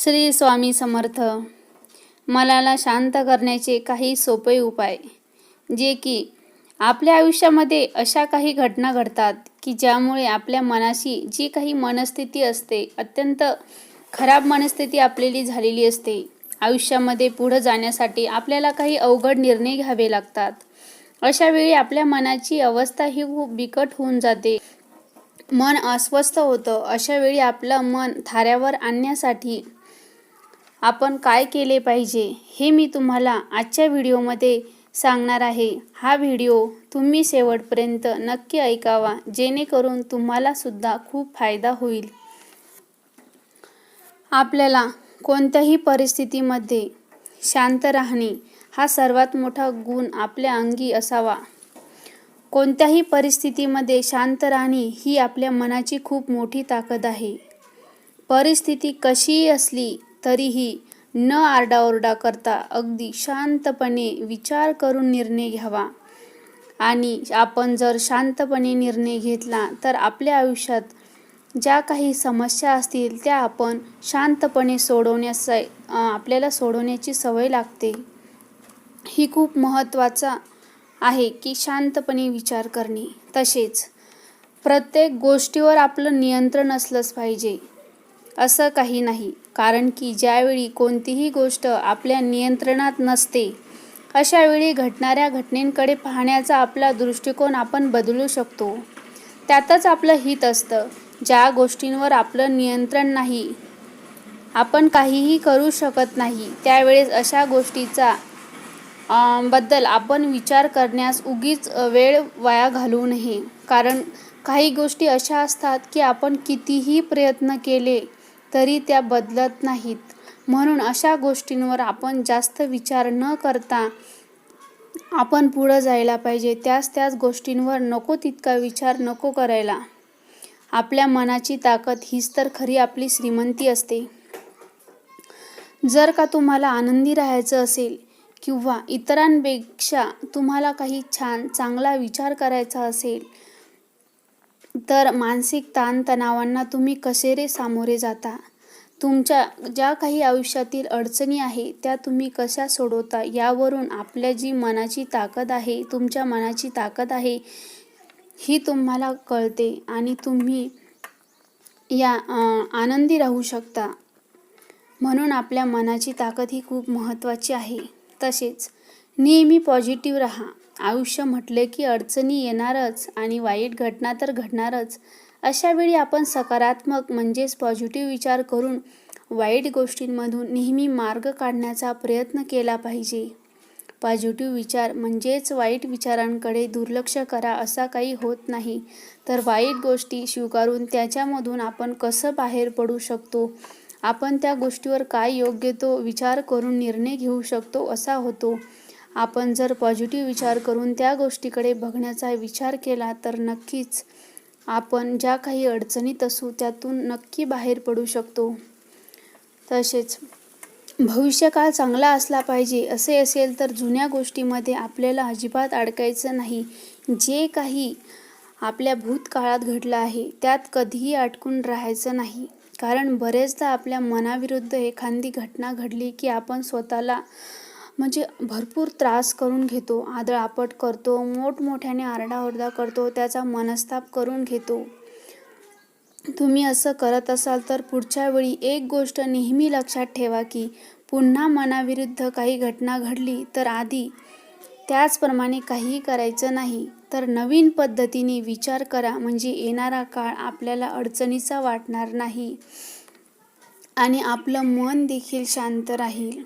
श्री स्वामी समर्थ मनाला शांत करण्याचे काही सोपे उपाय जे की आपल्या आयुष्यामध्ये अशा काही घटना घडतात की ज्यामुळे आपल्या मनाशी जी काही मनस्थिती असते अत्यंत खराब मनस्थिती आपलेली झालेली असते. आयुष्यामध्ये पुढं जाण्यासाठी आपल्याला काही अवघड निर्णय घ्यावे लागतात. अशा वेळी आपल्या मनाची अवस्था ही खूप बिकट होऊन जाते. मन अस्वस्थ होतं. अशा वेळी आपलं मन थाऱ्यावर आणण्यासाठी आपण काय केले पाहिजे हे मी तुम्हाला आजच्या व्हिडिओमध्ये सांगणार आहे. हा व्हिडिओ तुम्ही शेवटपर्यंत नक्की ऐकावा जेणेकरून तुम्हालासुद्धा खूप फायदा होईल. आपल्याला कोणत्याही परिस्थितीमध्ये शांत राहणे हा सर्वात मोठा गुण आपल्या अंगी असावा. कोणत्याही परिस्थितीमध्ये शांत राहणे ही आपल्या मनाची खूप मोठी ताकद आहे. परिस्थिती कशीही असली तरीही न आरडाओरडा करता अगदी शांतपणे विचार करून निर्णय घ्यावा. आणि आपण जर शांतपणे निर्णय घेतला तर आपल्या आयुष्यात ज्या काही समस्या असतील त्या आपण शांतपणे सोडवण्यास आपल्याला सोडवण्याची सवय लागते. ही खूप महत्त्वाचा आहे की शांतपणे विचार करणे. तसेच प्रत्येक गोष्टीवर आपलं नियंत्रण असलंच पाहिजे. असं काही नाही कारण की ज्यावेळी कोणतीही गोष्ट आपल्या नियंत्रणात नसते अशा वेळी घडणाऱ्या घटनेंकडे पाहण्याचा आपला दृष्टिकोन आपण बदलू शकतो. त्यातच आपलं हित असतं ज्या गोष्टींवर आपलं नियंत्रण नाही. आपण काहीही करू शकत नाही त्यावेळेस अशा गोष्टीचा बद्दल आपण विचार करण्यास उगीच वेळ वाया घालवू नये. कारण काही गोष्टी अशा असतात की आपण कितीही प्रयत्न केले तरी त्या बदलत नाहीत. म्हणून अशा गोष्टींवर आपण जास्त विचार न करता आपण पुढं जायला पाहिजे. त्याच त्याच गोष्टींवर नको तितका विचार नको करायला. आपल्या मनाची ताकद हीच तर खरी आपली श्रीमंती असते. जर का तुम्हाला आनंदी राहायचं असेल किंवा इतरांपेक्षा तुम्हाला काही छान चांगला विचार करायचा असेल तर मानसिक ताणतणावांना तुम्ही कसेरे सामोरे जाता? तुमच्या ज्या काही आयुष्यातील अडचणी आहे त्या तुम्ही कशा सोडवता? यावरून आपल्या जी मनाची ताकद आहे तुमच्या मनाची ताकद आहे ही तुम्हाला कळते आणि तुम्ही या आनंदी राहू शकता. म्हणून आपल्या मनाची ताकद ही खूप महत्त्वाची आहे. तसेच नेहमी पॉझिटिव्ह राहा. आयुष्य म्हटले की अडचणी येणारच आणि वाईट घटना तर घडणारच. अशावेळी आपण सकारात्मक म्हणजेच पॉझिटिव्ह विचार करून वाईट गोष्टींमधून नेहमी मार्ग काढण्याचा प्रयत्न केला पाहिजे. पॉझिटिव्ह विचार म्हणजेच वाईट विचारांकडे दुर्लक्ष करा असा काही होत नाही. तर वाईट गोष्टी स्वीकारून त्याच्यामधून आपण कसं बाहेर पडू शकतो? आपण त्या गोष्टीवर काय योग्य तो विचार करून निर्णय घेऊ शकतो असा होतो. आपण जर पॉझिटिव्ह विचार करून त्या गोष्टीकडे बघण्याचा विचार केला तर नक्कीच आपण ज्या काही अडचणीत असू त्यातून नक्की बाहेर पडू शकतो. तसेच भविष्यकाळ चांगला असला पाहिजे असे असेल तर जुन्या गोष्टीमध्ये आपल्याला अजिबात अडकायचं नाही. जे काही आपल्या भूतकाळात घडलं आहे त्यात कधीही अडकून राहायचं नाही. कारण बरेचदा आपल्या मनाविरुद्ध एखादी घटना घडली की आपण स्वतःला म्हणजे भरपूर त्रास करून घेतो आदळापट करतो मोठमोठ्याने आरडाओरडा करतो त्याचा मनस्ताप करून घेतो. तुम्ही असं करत असाल तर पुढच्या वेळी एक गोष्ट नेहमी लक्षात ठेवा की पुन्हा मनाविरुद्ध काही घटना घडली तर आधी त्याचप्रमाणे काहीही करायचं नाही. तर नवीन पद्धतीने विचार करा म्हणजे येणारा काळ आपल्याला अडचणीचा वाटणार नाही आणि आपलं मन देखील शांत राहील.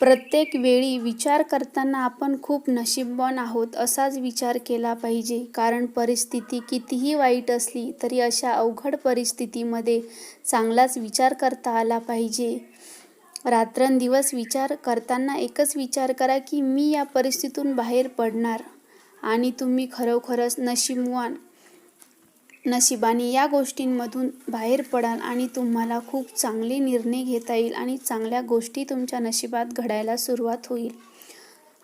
प्रत्येक वेळी विचार करताना आपण खूप नशीबवान आहोत असाच विचार केला पाहिजे. कारण परिस्थिती कितीही वाईट असली तरी अशा अवघड परिस्थितीमध्ये चांगलाच विचार करता आला पाहिजे. रात्रंदिवस विचार करताना एकच विचार करा की मी या परिस्थितीतून बाहेर पडणार आणि तुम्ही खरोखरच नशीबवान नशिबाने या गोष्टींमधून बाहेर पडाल आणि तुम्हाला खूप चांगले निर्णय घेता येईल आणि चांगल्या गोष्टी तुमच्या नशिबात घडायला सुरुवात होईल.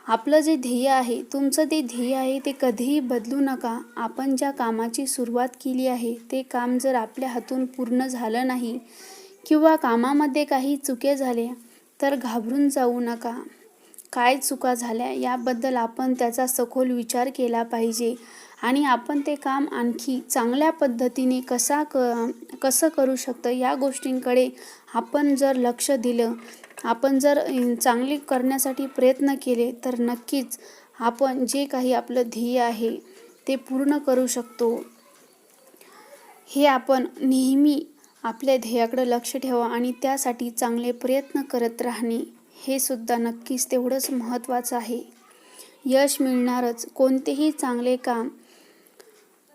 आपलं जे ध्येय आहे तुमचं ते ध्येय आहे ते कधीही बदलू नका. आपण ज्या कामाची सुरुवात केली आहे ते काम जर आपल्या हातून पूर्ण झालं नाही किंवा कामामध्ये काही चुके झाले तर घाबरून जाऊ नका. काय चुका झाल्या याबद्दल आपण त्याचा सखोल विचार केला पाहिजे. आणि आपण ते काम आणखी चांगल्या पद्धतीने कसा क कसं करू शकतं या गोष्टींकडे आपण जर लक्ष दिलं आपण जर चांगली करण्यासाठी प्रयत्न केले तर नक्कीच आपण जे काही आपलं ध्येय आहे ते पूर्ण करू शकतो. हे आपण नेहमी आपल्या ध्येयाकडे लक्ष ठेवा आणि त्यासाठी चांगले प्रयत्न करत राहणे. हे सुद्धा नक्कीच तेवढंच महत्त्वाचं आहे. यश मिळणारच कोणतेही चांगले काम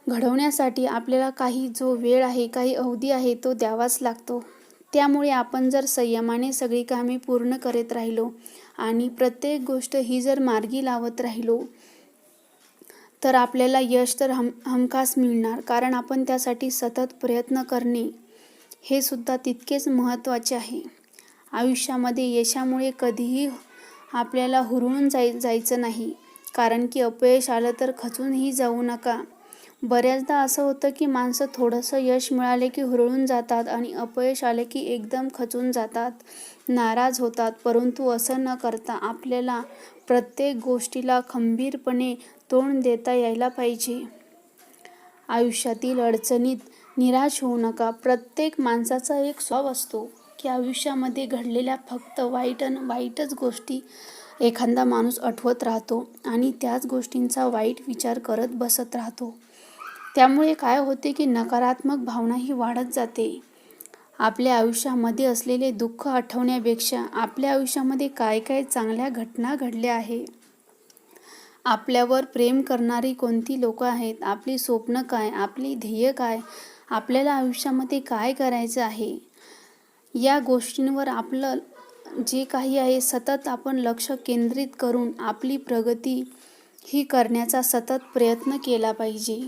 घडवण्यासाठी आपल्याला काही जो वेळ आहे काही अवधी आहे तो द्यावाच लागतो. त्यामुळे आपण जर संयमाने सगळी कामे पूर्ण करत राहिलो आणि प्रत्येक गोष्ट ही जर मार्गी लावत राहिलो तर आपल्याला यश तर हम हमखास मिळणार कारण आपण त्यासाठी सतत प्रयत्न करणे हे सुद्धा तितकेच महत्त्वाचे आहे. आयुष्यामध्ये यशामुळे कधीही आपल्याला हुरळून जाय जायचं नाही. कारण की अपयश आलं तर खचूनही जाऊ नका. बऱ्याचदा असं होतं की माणसं थोडंसं यश मिळाले की हुरळून जातात आणि अपयश आले की एकदम खचून जातात नाराज होतात. परंतु असं न करता आपल्याला प्रत्येक गोष्टीला खंबीरपणे तोंड देता यायला पाहिजे. आयुष्यातील अडचणीत निराश होऊ नका. प्रत्येक माणसाचा एक स्वभाव असतो. की आयुष्यामध्ये घडलेल्या फक्त वाईट आणि वाईटच गोष्टी एखादा माणूस आठवत राहतो आणि त्याच गोष्टींचा वाईट विचार करत बसत राहतो. त्यामुळे काय होते की नकारात्मक भावना ही वाढत जाते. आपल्या आयुष्यामध्ये असलेले दुःख आठवण्यापेक्षा आपल्या आयुष्यामध्ये काय काय चांगल्या घटना घडल्या आहे? आपल्यावर प्रेम करणारी कोणती लोकं आहेत? आपली स्वप्न काय? आपली ध्येय काय? आपल्याला आयुष्यामध्ये काय करायचं आहे? या गोष्टींवर आपलं जे काही आहे सतत आपण लक्ष केंद्रित करून आपली प्रगती ही करण्याचा सतत प्रयत्न केला पाहिजे.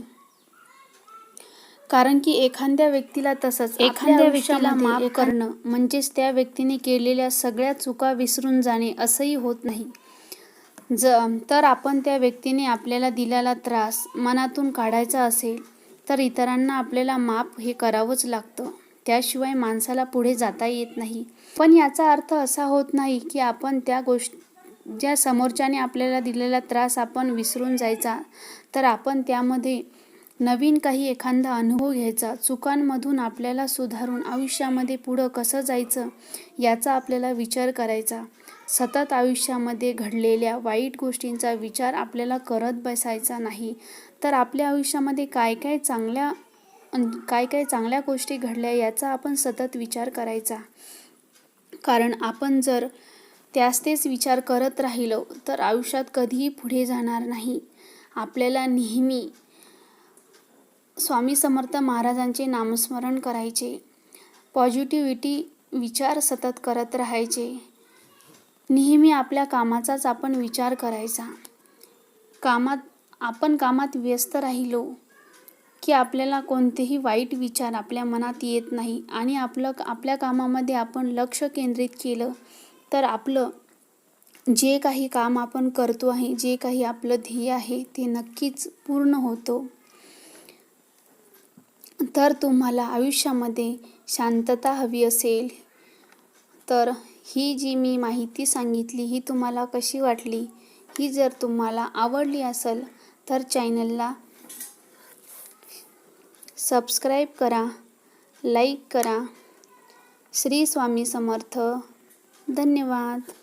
कारण की एखाद्या व्यक्तीला तसंच एखाद्या व्यक्तीला माफ करणं म्हणजेच त्या व्यक्तीने केलेल्या सगळ्या चुका विसरून जाणे असंही होत नाही. ज तर आपण त्या व्यक्तीने आपल्याला दिलेला त्रास मनातून काढायचा असेल तर इतरांना आपल्याला माफ हे करावंच लागतं. त्याशिवाय माणसाला पुढे जाता येत नाही. पण याचा अर्थ असा होत नाही की आपण त्या गोष्ट ज्या समोरच्याने आपल्याला दिलेला त्रास आपण विसरून जायचा तर आपण त्यामध्ये नवीन काही एखादा अनुभव घ्यायचा. चुकांमधून आपल्याला सुधारून आयुष्यामध्ये पुढं कसं जायचं याचा आपल्याला विचार करायचा. सतत आयुष्यामध्ये घडलेल्या वाईट गोष्टींचा विचार आपल्याला करत बसायचा नाही. तर आपल्या आयुष्यामध्ये काय काय चांगल्या काय काय चांगल्या गोष्टी घडल्या याचा आपण सतत विचार करायचा. कारण आपण जर त्याच तेच विचार करत राहिलो तर आयुष्यात कधीही पुढे जाणार नाही. आपल्याला नेहमी स्वामी समर्थ महाराजांचे नामस्मरण करायचे. पॉझिटिव्हिटी विचार सतत करत राहायचे. नेहमी आपल्या कामाचाच आपण विचार करायचा. कामात आपण कामात व्यस्त राहिलो की आपल्याला कोणतेही वाईट विचार आपल्या मनात येत नाही आणि आपलं आपल्या कामामध्ये आपण लक्ष केंद्रित केलं तर आपलं जे काही काम आपण करतो आहे जे काही आपलं ध्येय आहे ते नक्कीच पूर्ण होतो. तर तुम्हाला आयुष्यामध्ये शांतता हवी असेल तर ही जी मी माहिती सांगितली ही तुम्हाला कशी वाटली ही जर तुम्हाला आवडली असेल तर चॅनलला सबस्क्राईब करा लाईक करा. श्री स्वामी समर्थ. धन्यवाद.